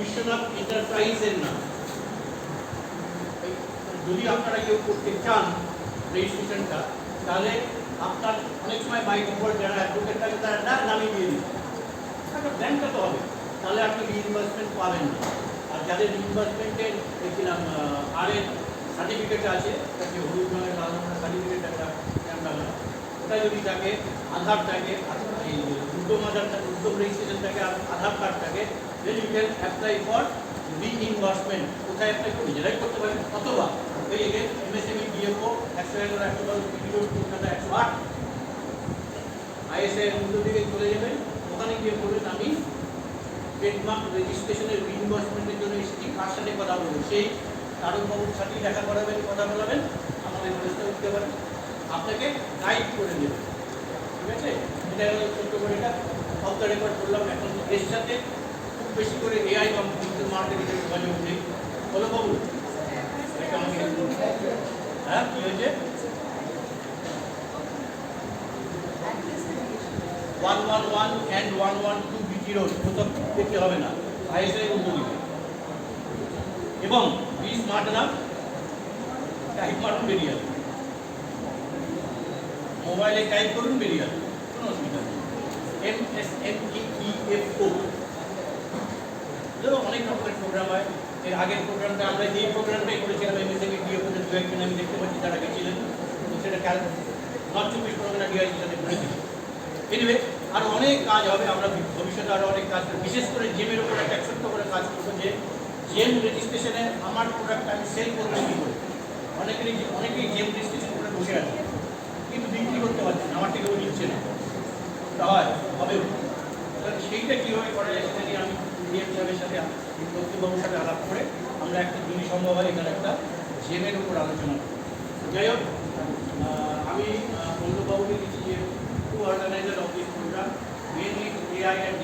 বিশ্বনাথ এন্টারপ্রাইজের নাম। যদি আপনারা কেউ করতে চান রেজিস্ট্রেশনটা তাহলে আপনার অনেক সময় বাইক উপর যারা অ্যাডভোকেট থাকে, তারা ডাক নামিয়ে দিয়ে দিচ্ছে একটা ব্যাংকটা তো হবে। তাহলে আপনি রিইনভেস্টমেন্ট পাবেন না। আর যাদের রিইনভেস্টমেন্টের দেখছিলাম আর এর সার্টিফিকেট আছে, তাকে হলুদ রঙের লাল রঙের সার্টিফিকেট একটা স্ট্যাম্প ওটা যদি থাকে, আধার থাকে এই উদ্যম আধার উদ্যম রেজিস্ট্রেশন থাকে আধার কার্ড থাকে then you can apply for reinvestment কোথায় অ্যাপ্লাই করি নিজেরাই করতে পারেন অথবা ওই এগেন এমএসএমই ডিএফও একশো এগারো, একশো দশ পিডিও কলকাতা একশো আট। আইএসআই মধ্য দিকে চলে যাবেন। ওখানে গিয়ে বলবেন, আমি ট্রেডমার্ক রেজিস্ট্রেশনের রিইনভেস্টমেন্টের জন্য এসেছি। কার সাথে কথা বলব। সেই তারকবাবুর সাথে দেখা করাবেন, কথা বলাবেন। আমাদের ব্যবস্থা করতে পারেন। আপনাকে গাইড করে দেবে। ঠিক আছে? ছোট্ট করে এটা অফ দ্য করলাম, এখন এর সাথে খুব বেশি করে এআই কম্পিউটার মার্কেটিংয়ের যোগাযোগ নেই। বলো বাবু। হ্যাঁ one one one and one one two BT road দেখতে হবে না। আইএসআই উদ্যোগী এবং বিশ মাটনা টাইপ মারুন বেরিয়ে আসবে। মোবাইলে টাইপ করুন, বেরিয়ে আসবে। কোনো অসুবিধা S M E E F O অনেক রকমের প্রোগ্রাম হয়। এর আগের প্রোগ্রামটা আমরা যেই প্রোগ্রামটাই করেছিলাম M S M E DF দু একজন আমি দেখতে পাচ্ছি, তারা গেছিলেন তো সেটা ক্যাল নর্থ চব্বিশ পরগনা ডিআইজির সাথে করেছিলাম এনিওয়ে আরও অনেক কাজ হবে, আমরা ভবিষ্যতে আরও অনেক কাজ বিশেষ করে জেমের উপর একটা ছোট্ট করে কাজ করব যে জেম রেজিস্ট্রেশনে আমার প্রোডাক্ট আমি সেল করব কী করে? অনেকেরই অনেকেই জেম রেজিস্ট্রেশন করে বসে আছে, কিন্তু বিক্রি করতে পারছে না, আমার থেকে কেউ নিচ্ছে না। তা হয়, হবে। সেইটা কীভাবে করা যায় সেটা নিয়ে আমি ডিএম সাহেবের সাথে দক্ষিণবাবুর সাথে আলাপ করে আমরা একটা যদি সম্ভব হয় এখানে একটা জেমের উপর আলোচনা করি যাই হোক আমি বন্ধুবাবুকে দিচ্ছি যে to organiser of this programme mainly AI and